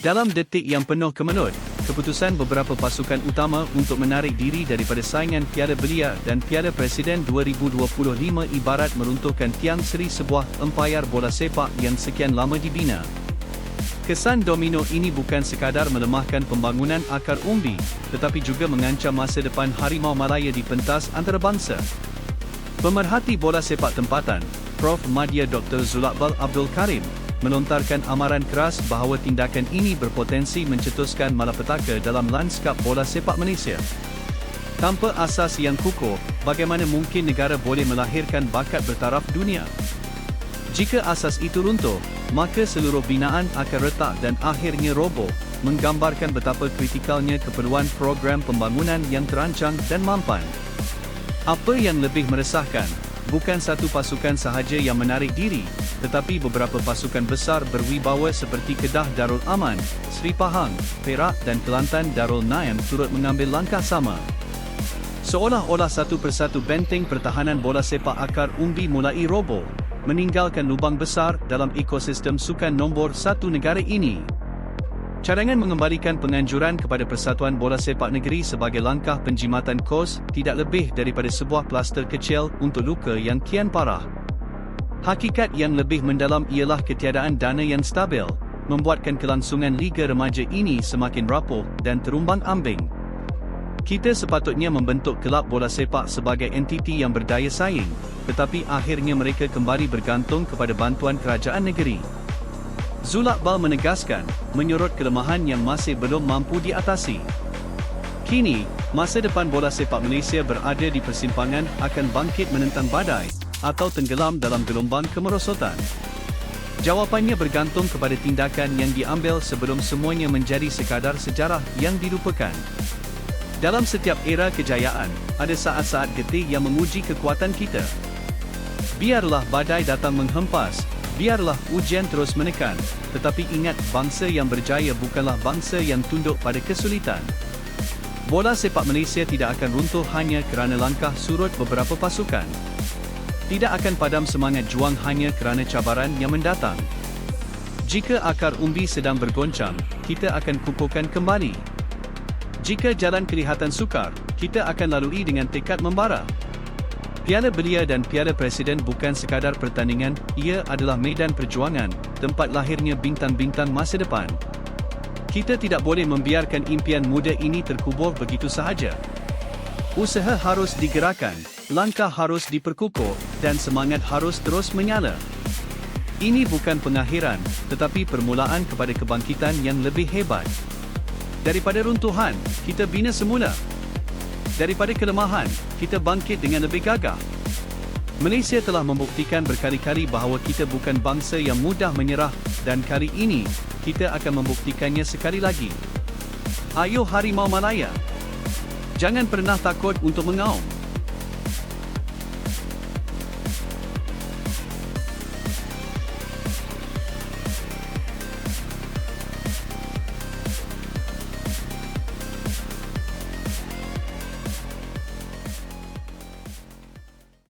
Dalam detik yang penuh kemelut, keputusan beberapa pasukan utama untuk menarik diri daripada saingan Piala Belia dan Piala Presiden 2025 ibarat meruntuhkan tiang seri sebuah empayar bola sepak yang sekian lama dibina. Kesan domino ini bukan sekadar melemahkan pembangunan akar umbi, tetapi juga mengancam masa depan Harimau Malaya di pentas antarabangsa. Pemerhati bola sepak tempatan, Prof. Madya Dr. Zulakbal Abdul Karim, melontarkan amaran keras bahawa tindakan ini berpotensi mencetuskan malapetaka dalam lanskap bola sepak Malaysia. Tanpa asas yang kukuh, bagaimana mungkin negara boleh melahirkan bakat bertaraf dunia? Jika asas itu runtuh, maka seluruh binaan akan retak dan akhirnya roboh, menggambarkan betapa kritikalnya keperluan program pembangunan yang terancang dan mampan. Apa yang lebih meresahkan, bukan satu pasukan sahaja yang menarik diri, tetapi beberapa pasukan besar berwibawa seperti Kedah Darul Aman, Seri Pahang, Perak dan Kelantan Darul Naim turut mengambil langkah sama. Seolah-olah satu persatu benteng pertahanan bola sepak akar umbi mulai roboh, meninggalkan lubang besar dalam ekosistem sukan nombor satu negara ini. Cadangan mengembalikan penganjuran kepada Persatuan Bola Sepak Negeri sebagai langkah penjimatan kos tidak lebih daripada sebuah plaster kecil untuk luka yang kian parah. Hakikat yang lebih mendalam ialah ketiadaan dana yang stabil, membuatkan kelangsungan Liga Remaja ini semakin rapuh dan terumbang ambing. Kita sepatutnya membentuk kelab bola sepak sebagai entiti yang berdaya saing, tetapi akhirnya mereka kembali bergantung kepada bantuan kerajaan negeri. Zulakbal menegaskan, menyorot kelemahan yang masih belum mampu diatasi. Kini, masa depan bola sepak Malaysia berada di persimpangan akan bangkit menentang badai atau tenggelam dalam gelombang kemerosotan. Jawapannya bergantung kepada tindakan yang diambil sebelum semuanya menjadi sekadar sejarah yang dilupakan. Dalam setiap era kejayaan, ada saat-saat getih yang menguji kekuatan kita. Biarlah badai datang menghempas, Biarlah ujian terus menekan, tetapi ingat bangsa yang berjaya bukanlah bangsa yang tunduk pada kesulitan. Bola sepak Malaysia tidak akan runtuh hanya kerana langkah surut beberapa pasukan. Tidak akan padam semangat juang hanya kerana cabaran yang mendatang. Jika akar umbi sedang bergoncang, kita akan kukuhkan kembali. Jika jalan kelihatan sukar, kita akan lalui dengan tekad membara. Piala Belia dan Piala Presiden bukan sekadar pertandingan, ia adalah medan perjuangan, tempat lahirnya bintang-bintang masa depan. Kita tidak boleh membiarkan impian muda ini terkubur begitu sahaja. Usaha harus digerakkan, langkah harus diperkukuh, dan semangat harus terus menyala. Ini bukan pengakhiran, tetapi permulaan kepada kebangkitan yang lebih hebat. Daripada runtuhan, kita bina semula. Daripada kelemahan, kita bangkit dengan lebih gagah. Malaysia telah membuktikan berkali-kali bahawa kita bukan bangsa yang mudah menyerah dan kali ini, kita akan membuktikannya sekali lagi. Ayo Harimau Malaya! Jangan pernah takut untuk mengaum.